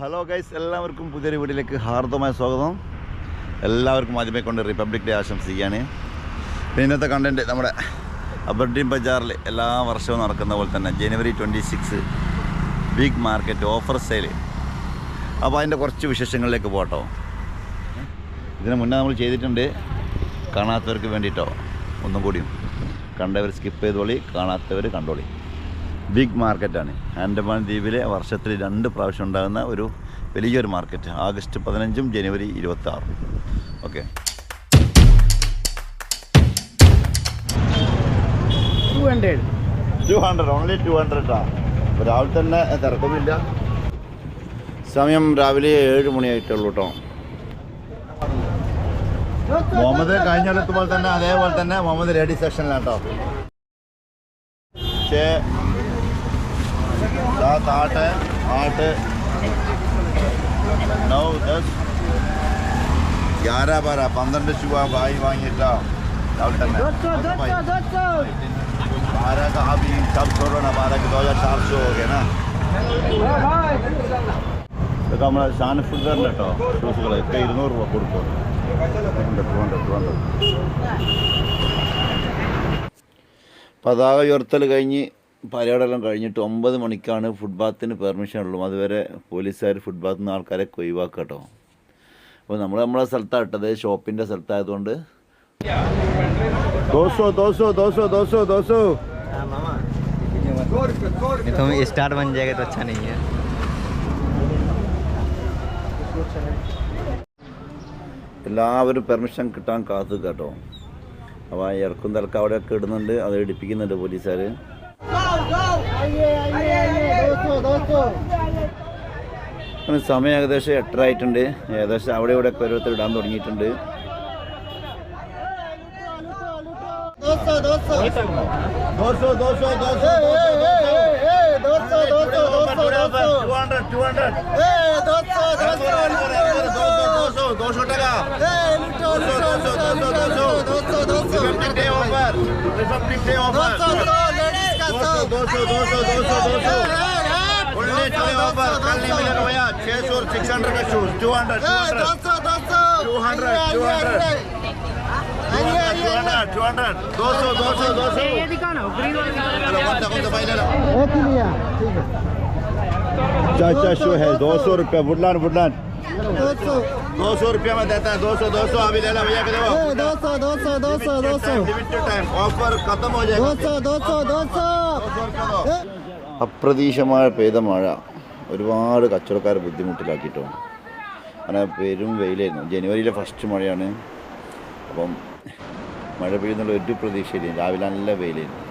Hello guys എല്ലാവർക്കും പുതിയൊരു വീട്ടിലേക്ക് ഹാർദമായ സ്വാഗതം. എല്ലാവർക്കും ആദ്യമേ കൊണ്ട് റിപ്പബ്ലിക് ഡേ ആശംസിക്കുകയാണ്. പിന്നെ ഇന്നത്തെ കണ്ടന്റ് നമ്മുടെ അബർഡീൻ ബജാറിൽ എല്ലാ വർഷവും നടക്കുന്ന പോലെ തന്നെ January twenty six big market offer sale അപ്പോൾ അതിന്റെ കുറച്ച് വിശേഷങ്ങളിലേക്ക് പോട്ടോ ഇതിന് മുന്നേ നമ്മൾ ചെയ്തിട്ടുണ്ട്. കാണാത്തവർക്ക് വേണ്ടിയിട്ടോ ഒന്നും കൂടിയും കണ്ടവർ സ്കിപ്പ് ചെയ്തോളി കാണാത്തവർ കണ്ടോളി. ബിഗ് മാർക്കറ്റാണ്. ആൻഡമാൻ ദ്വീപിലെ വർഷത്തിൽ രണ്ട് പ്രാവശ്യം ഉണ്ടാകുന്ന ഒരു വലിയൊരു മാർക്കറ്റ് ആഗസ്റ്റ് പതിനഞ്ചും ജനുവരി ഇരുപത്തി ആറും okay two hundred two hundred only two ഹൺഡ്രഡാ രാവിലെ തന്നെ തിരക്കുമില്ല സമയം രാവിലെ ഏഴ് മണിയായിട്ടുള്ളൂ കേട്ടോ മുഹമ്മദ് കഴിഞ്ഞെടുത്തുമ്പോൾ തന്നെ അതേപോലെ തന്നെ മുഹമ്മദ് റെഡി സെക്ഷനിലാണ് കേട്ടോ പക്ഷേ ദാ താട്ട് ആട്ട് നൗ ദസ് ഗ്യാര ബാര പന്ത്രണ്ട് രൂപ ബായി വാങ്ങിയിട്ടോ രാവിലെ തന്നെ बारह का अभी सब छोड़ो ना बारह के दो हजार चार सौ हो गया ना ഇതൊക്കെ നമ്മളെ ഷാൻ ഫുഡറിൻ്റെ കേട്ടോ ഷൂസുകൾ ഒക്കെ ഇരുന്നൂറ് രൂപ കൊടുക്കും ടു ഹൺഡ്രഡ് ടു ഹൺഡ്രഡ് പതാക ഉയർത്തൽ കഴിഞ്ഞ് പരേഡെല്ലാം കഴിഞ്ഞിട്ട് ഒമ്പത് മണിക്കാണ് ഫുട്ബാത്തിന് പെർമിഷൻ ഉള്ളൂ അതുവരെ പോലീസുകാർ ഫുട്ബാത്തിൽ നിന്ന് ആൾക്കാരെ ഒഴിവാക്കുക കേട്ടോ അപ്പോൾ നമ്മൾ നമ്മളെ സ്ഥലത്താണ് ഇട്ടത് ഷോപ്പിൻ്റെ സ്ഥലത്തായതുകൊണ്ട് ദോശോ ദോശോ ദോശോ ദോശോ ദോശോ ये तो स्टार बन जाएगा तो अच्छा नहीं है എല്ലാവരും പെർമിഷൻ കിട്ടാൻ കാത്തു കേട്ടോ അപ്പോൾ ആ ഇറക്കും തലക്ക് അവിടെയൊക്കെ ഇടുന്നുണ്ട് അത് ഇടിപ്പിക്കുന്നുണ്ട് പോലീസുകാർ അങ്ങനെ സമയം ഏകദേശം എട്ടര ആയിട്ടുണ്ട് ഏകദേശം അവിടെ ഇവിടെ ഒക്കെ ഓരോരുത്തർ ഇടാൻ തുടങ്ങിയിട്ടുണ്ട് ദോശോ ദോശോ ദോശോ सौ है चाचा शो है दो सौ रुपये। वुडलैंड वुडलैंड सौ। रुपया में देता है दो सौ दो सौ अभी ले लो भैया के देखो लिमिटेड टाइम ऑफर खत्म हो जाएगा അപ്രതീക്ഷമായ പെയ്ത മഴ ഒരുപാട് കച്ചവടക്കാരെ ബുദ്ധിമുട്ടിലാക്കിട്ടോ അങ്ങനെ പെരും വെയിലായിരുന്നു ജനുവരിയിലെ ഫസ്റ്റ് മഴയാണ് അപ്പം മഴ പെയ്യുന്നുള്ള ഒരു പ്രതീക്ഷയില്ല രാവിലെ നല്ല വെയിലായിരുന്നു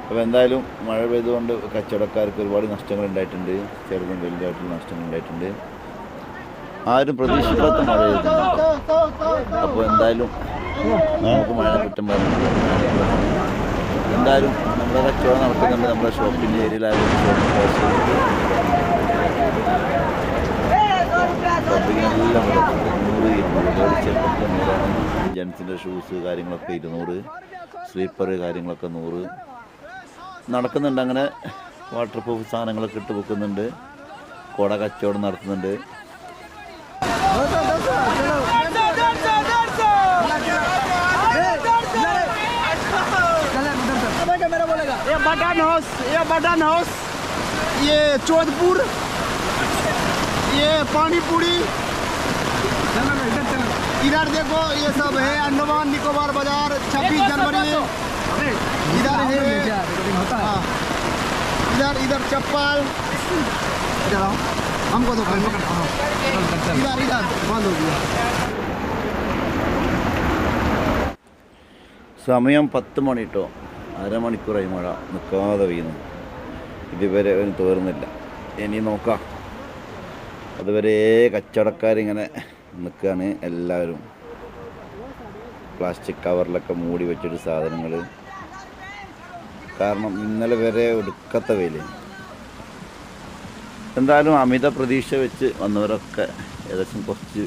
അപ്പോൾ എന്തായാലും മഴ പെയ്തുകൊണ്ട് കച്ചവടക്കാർക്ക് ഒരുപാട് നഷ്ടങ്ങൾ ഉണ്ടായിട്ടുണ്ട് ചെറുതും വലുതായിട്ടുള്ള നഷ്ടങ്ങൾ ഉണ്ടായിട്ടുണ്ട് ആരും പ്രതീക്ഷിക്കാത്ത മഴയായിരുന്നു അപ്പോൾ എന്തായാലും നമുക്ക് മഴ കിട്ടുമ്പോൾ എന്തായാലും നമ്മുടെ കച്ചവടം നടക്കുന്നുണ്ട് നമ്മുടെ ഷോപ്പിന്റെ ഏരിയയിലായാലും ജെൻസിന്റെ ഷൂസ് കാര്യങ്ങളൊക്കെ ഇരുന്നൂറ്. സ്ലീപ്പർ കാര്യങ്ങളൊക്കെ നൂറ്. നടക്കുന്നുണ്ട്. അങ്ങനെ വാട്ടർ പ്രൂഫ് സാധനങ്ങളൊക്കെ ഇട്ട് വെക്കുന്നുണ്ട്. കുട കച്ചവടം നടത്തുന്നുണ്ട്. बटन हाउस ये बटन हाउस ये जोधपुर ये पानी पूरी इधर देखो ये सब है अंडमान निकोबार बाजार 26 जनवरी इधर है हाँ। इधर इधर चप्पल इधर आओ हमको तो इधर इधर बंद हो गया സമയം പത്ത് മണി കേട്ടോ അരമണിക്കൂറായി മഴ നിൽക്കാതെ പെയ്യുന്നു. ഇതുവരെ അവന് തീർന്നില്ല. ഇനി നോക്കാം. അതുവരെ കച്ചവടക്കാരിങ്ങനെ നിൽക്കുകയാണ് എല്ലാവരും. പ്ലാസ്റ്റിക് കവറിലൊക്കെ മൂടി വെച്ചിട്ട് സാധനങ്ങൾ. കാരണം ഇന്നലെ വരെ ഒടുക്കത്തെ വെയിൽ. എന്തായാലും അമിത പ്രതീക്ഷ വെച്ച് വന്നവരൊക്കെ ഏകദേശം കുറച്ച്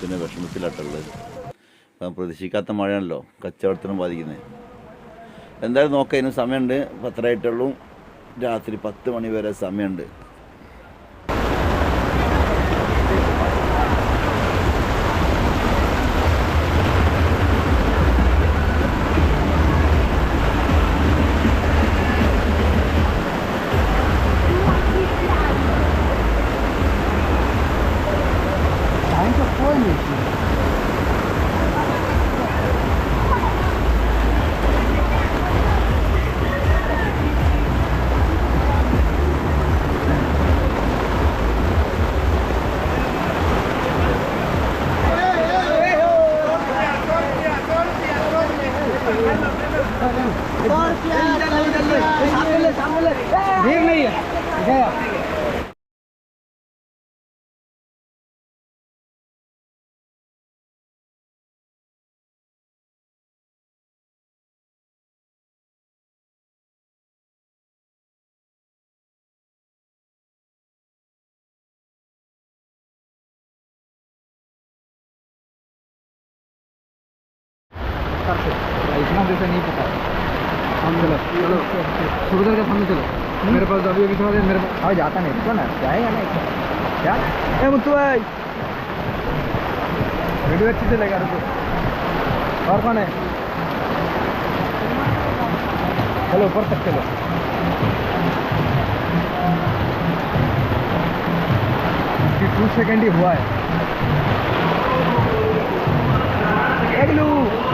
പിന്നെ വിഷമത്തിലാട്ടുള്ളത് പ്രതീക്ഷിക്കാത്ത മഴയാണല്ലോ കച്ചവടത്തിനും ബാധിക്കുന്നത്. എന്തായാലും നോക്കാം ഇതിന് സമയമുണ്ട്. പത്തരായിട്ടുള്ളൂ രാത്രി പത്ത് മണി വരെ സമയമുണ്ട്. करते इतना देर से नहीं पता हम चलो चलो सुरदर के सामने चलो मेरे पास अभी अभी थोड़ा मेरे पास हाँ जाता नहीं ना जाएगा ना क्या ए मुत्तू भाई वीडियो अच्छी चलेगा रुको और कौन है चलो ऊपर तक चलो टू सेकेंड ही हुआ है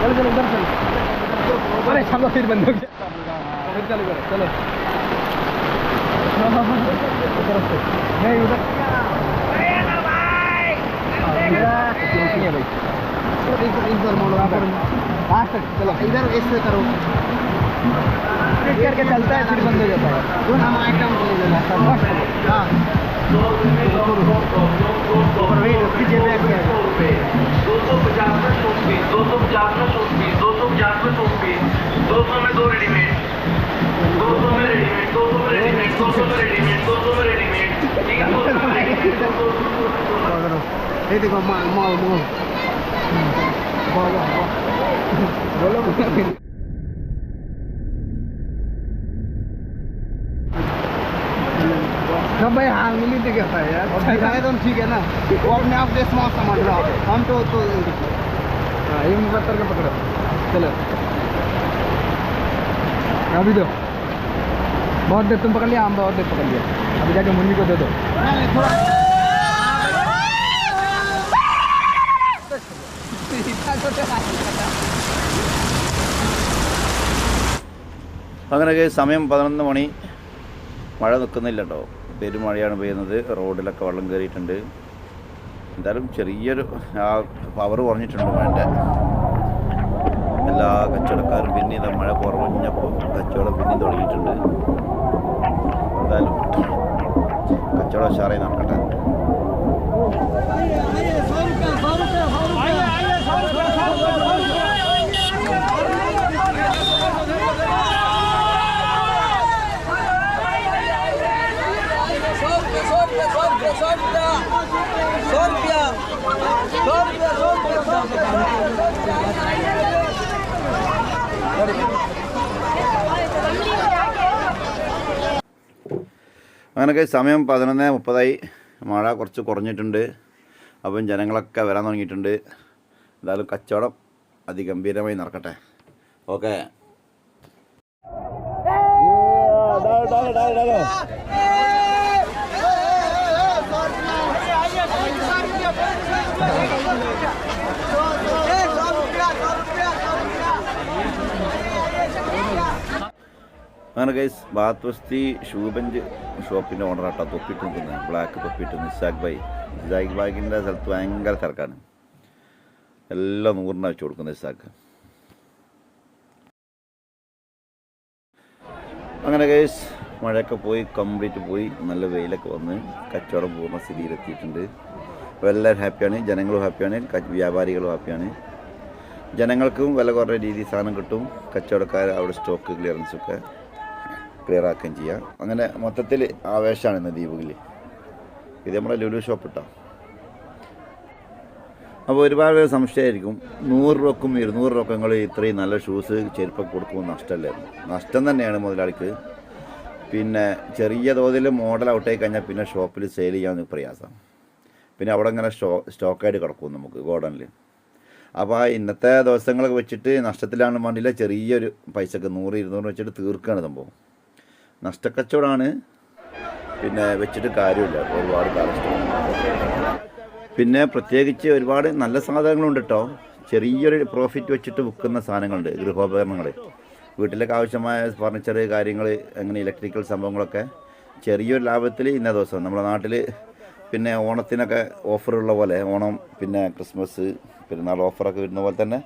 चलो चलो उधर चलो। अरे चलो। फिर बंद हो गया। फिर चालू करो चलो। हाँ, हाँ, हाँ, उधर से नहीं उधर चलो इधर ऐसे करो करके चलता है फिर बंद हो जाता है। आइटम ले लेना हाँ। वेट पीछे दो रेडीमेड दो सौ में रेडीमेड दो सौ में रेडीमेड दो सौ में रेडीमेड दो सौ में रेडीमेड करो। ये देखो माल माल। माल बोलो बोलो। सब भाई हाँ मिली थी कहता है यार? दिखाए तो ठीक है ना। वो अपने आप देश में समझ रहा हम तो तो हाँ ये पत्थर का पकड़ो। चलो। अभी दो बहुत देर तुम पकड़ लिया हम बहुत देर पकड़ लिया अभी जाके मुन्नी को दे दो അങ്ങനെയൊക്കെ സമയം പതിനൊന്ന് മണി മഴ നിൽക്കുന്നില്ല കേട്ടോ പെരുമഴയാണ് പെയ്യുന്നത് റോഡിലൊക്കെ വെള്ളം കയറിയിട്ടുണ്ട് എന്തായാലും ചെറിയൊരു ആ പവർ കുറഞ്ഞിട്ടുണ്ട് മഴൻ്റെ എല്ലാ കച്ചവടക്കാരും പിന്നെ ഇതാ മഴ കുറഞ്ഞപ്പോൾ കച്ചവടം പിന്നെ തുടങ്ങിയിട്ടുണ്ട്. എന്തായാലും കച്ചവടം ഉഷാറായി നടക്കട്ടെ. അങ്ങനെയൊക്കെ സമയം പതിനൊന്ന് മുപ്പതായി. മഴ കുറച്ച് കുറഞ്ഞിട്ടുണ്ട്. അപ്പം ജനങ്ങളൊക്കെ വരാൻ തുടങ്ങിയിട്ടുണ്ട്. എന്തായാലും കച്ചവടം അതിഗംഭീരമായി നടക്കട്ടെ. ഓക്കെ. അങ്ങനെ ഗൈസ് ബാത്വസ്തി ഷൂബഞ്ച് ഷോപ്പിന്റെ ഓണറാട്ടോ തൊപ്പിട്ട് നിൽക്കുന്നത് ബ്ലാക്ക് തൊപ്പിട്ട് നിസാഖ് ബൈ നിസാഖ് ബാഗിന്റെ സ്ഥലത്ത് ഭയങ്കര തിരക്കാണ്. എല്ലാം നൂറിനാ വെച്ച് കൊടുക്കുന്നത് നിസാഖ് അങ്ങനെ ഗൈസ് മഴയൊക്കെ പോയി കംപ്ലീറ്റ് പോയി നല്ല വെയിലൊക്കെ വന്ന് കച്ചവടം പൂർണ സ്ഥിതിയിലെത്തിയിട്ടുണ്ട്. അപ്പോൾ എല്ലാവരും ഹാപ്പിയാണ് ജനങ്ങളും ഹാപ്പിയാണ് വ്യാപാരികളും ഹാപ്പിയാണ് ജനങ്ങൾക്കും വില കുറഞ്ഞ രീതിയിൽ സാധനം കിട്ടും കച്ചവടക്കാർ അവിടെ സ്റ്റോക്ക് ക്ലിയറൻസൊക്കെ ക്ലിയർ ആക്കുകയും ചെയ്യാം. അങ്ങനെ മൊത്തത്തിൽ ആവേശമാണ് ഇന്ന് ദ്വീപിൽ ഇത് നമ്മുടെ ലുലു ഷോപ്പ് ഇട്ടോ അപ്പോൾ ഒരുപാട് പേര് സംശയമായിരിക്കും. നൂറ് രൂപക്കും ഇരുന്നൂറ് രൂപക്കും നിങ്ങൾ ഇത്രയും നല്ല ഷൂസ് ചെരുപ്പൊക്കെ കൊടുക്കുമ്പോൾ നഷ്ടമല്ലായിരുന്നു നഷ്ടം തന്നെയാണ് മുതലാളിക്ക്. പിന്നെ ചെറിയ തോതിൽ മോഡൽ ഔട്ടായി കഴിഞ്ഞാൽ പിന്നെ ഷോപ്പിൽ സെയിൽ ചെയ്യാൻ പ്രയാസം. പിന്നെ അവിടെ ഇങ്ങനെ സ്റ്റോ സ്റ്റോക്കായിട്ട് കിടക്കും നമുക്ക് ഗോഡനിൽ അപ്പോൾ ആ ഇന്നത്തെ ദിവസങ്ങളൊക്കെ വെച്ചിട്ട് നഷ്ടത്തിലാണ് വേണ്ടിയില്ല ചെറിയൊരു പൈസക്ക് നൂറ് ഇരുന്നൂറ് വെച്ചിട്ട് തീർക്കുകയാണ് സംഭവം. നഷ്ടക്കച്ചവടമാണ് പിന്നെ വെച്ചിട്ട് കാര്യമില്ല. ഒരുപാട് കാലം പിന്നെ പ്രത്യേകിച്ച് ഒരുപാട് നല്ല സാധനങ്ങളുണ്ട് കേട്ടോ ചെറിയൊരു പ്രോഫിറ്റ് വെച്ചിട്ട് വിൽക്കുന്ന സാധനങ്ങളുണ്ട്. ഗൃഹോപകരണങ്ങൾ വീട്ടിലേക്ക് ആവശ്യമായ ഫർണിച്ചർ കാര്യങ്ങൾ അങ്ങനെ ഇലക്ട്രിക്കൽ സംഭവങ്ങളൊക്കെ ചെറിയൊരു ലാഭത്തിൽ ഇന്ന ദിവസം. നമ്മുടെ നാട്ടിൽ പിന്നെ ഓണത്തിനൊക്കെ ഓഫറുള്ള പോലെ. ഓണം പിന്നെ ക്രിസ്മസ് പെരുന്നാൾ ഓഫറൊക്കെ വരുന്ന പോലെ തന്നെ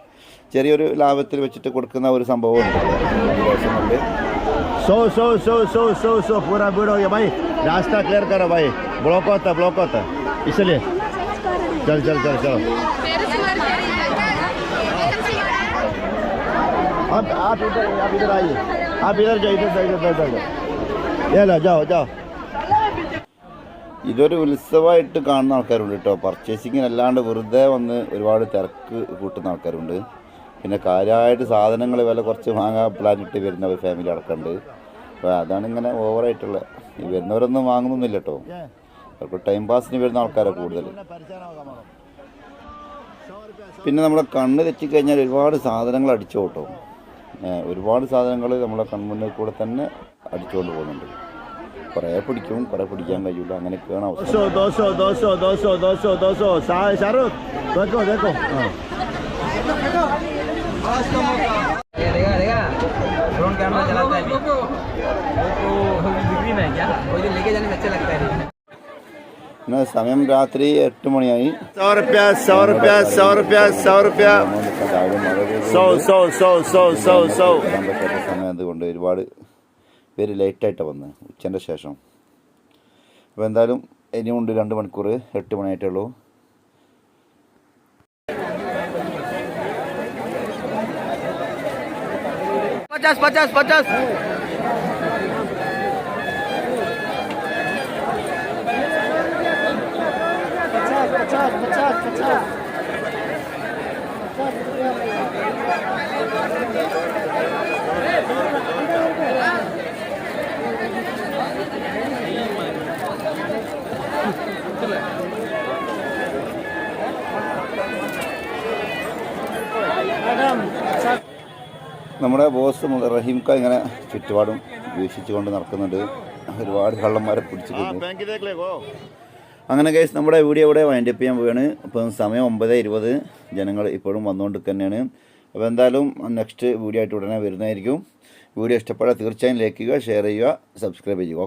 ചെറിയൊരു ലാഭത്തിൽ വെച്ചിട്ട് കൊടുക്കുന്ന ഒരു സംഭവമുണ്ട് ദിവസങ്ങളിൽ सो सो सो सो सो सो पूरा भीड़ हो गया भाई रास्ता क्लियर करो भाई ब्लॉक होता ब्लॉक होता इसलिए चल चल चल चलो आप आप इधर आप इधर आइए आप इधर जाओ इधर जाओ इधर जाओ जाओ ये लो जाओ जाओ ഇതൊരു ഉത്സവമായിട്ട് കാണുന്ന ആൾക്കാരുണ്ട് കേട്ടോ പർച്ചേസിങ്ങിന് അല്ലാണ്ട് വെറുതെ വന്ന് ഒരുപാട് തിരക്ക് കൂട്ടുന്ന ആൾക്കാരുണ്ട് പിന്നെ കാര്യമായിട്ട് സാധനങ്ങൾ വില കുറച്ച് വാങ്ങാൻ പ്ലാൻ ഇട്ട് വരുന്ന ഒരു ഫാമിലി അടക്കമുണ്ട് അപ്പോൾ അതാണ് ഇങ്ങനെ ഓവറായിട്ടുള്ള ഈ വരുന്നവരൊന്നും വാങ്ങുന്നൊന്നുമില്ല കേട്ടോ അവർക്ക് ടൈം പാസിന് വരുന്ന ആൾക്കാരാണ് കൂടുതൽ. പിന്നെ നമ്മുടെ കണ്ണ് തെറ്റിക്കഴിഞ്ഞാൽ ഒരുപാട് സാധനങ്ങൾ അടിച്ചു കേട്ടോ ഒരുപാട് സാധനങ്ങൾ നമ്മളെ കൺമുന്നിൽ കൂടെ തന്നെ അടിച്ചുകൊണ്ട് പോകുന്നുണ്ട്. കുറേ പിടിക്കും കുറേ പിടിക്കാൻ കഴിയില്ല അങ്ങനെയൊക്കെയാണ് അവസ്ഥ. बिक्री में है क्या कोई दिन लेके जाने में अच्छा लगता है ഇന്ന് സമയം രാത്രി എട്ട് മണിയായി सौ रुपया सौ रुपया सौ रुपया सौ रुपया നമ്മളിപ്പോൾ രാവിലെ മഴ പെയ്തത് सौ सौ सौ सौ सौ सौ വരാൻ പറ്റാത്ത സമയം അതുകൊണ്ട് ഒരുപാട് പേര് ലേറ്റായിട്ടാണ് വന്നത് ഉച്ചൻ്റെ ശേഷം അപ്പോൾ എന്തായാലും ഇനിയുണ്ട് രണ്ട് മണിക്കൂർ എട്ട് മണിയായിട്ടേ ഉള്ളൂ पचास पचास पचास നമ്മുടെ ബോസ് മുതൽ റഹീംക്ക ഇങ്ങനെ ചുറ്റുപാടും വീക്ഷിച്ചുകൊണ്ട് നടക്കുന്നുണ്ട്. ഒരുപാട് കള്ളന്മാരെ പിടിച്ചു അങ്ങനെ കേസ് നമ്മുടെ വീഡിയോ ഇവിടെ വൈൻഡ് അപ്പ് ചെയ്യാൻ പോവുകയാണ് അപ്പം സമയം ഒമ്പത് ഇരുപത്. ജനങ്ങൾ ഇപ്പോഴും വന്നുകൊണ്ട് തന്നെയാണ് അപ്പോൾ എന്തായാലും നെക്സ്റ്റ് വീഡിയോ ആയിട്ട് ഉടനെ വരുന്നതായിരിക്കും. വീഡിയോ ഇഷ്ടപ്പെട്ടാൽ തീർച്ചയായും ലൈക്ക് ചെയ്യുക ഷെയർ ചെയ്യുക സബ്സ്ക്രൈബ് ചെയ്യുക.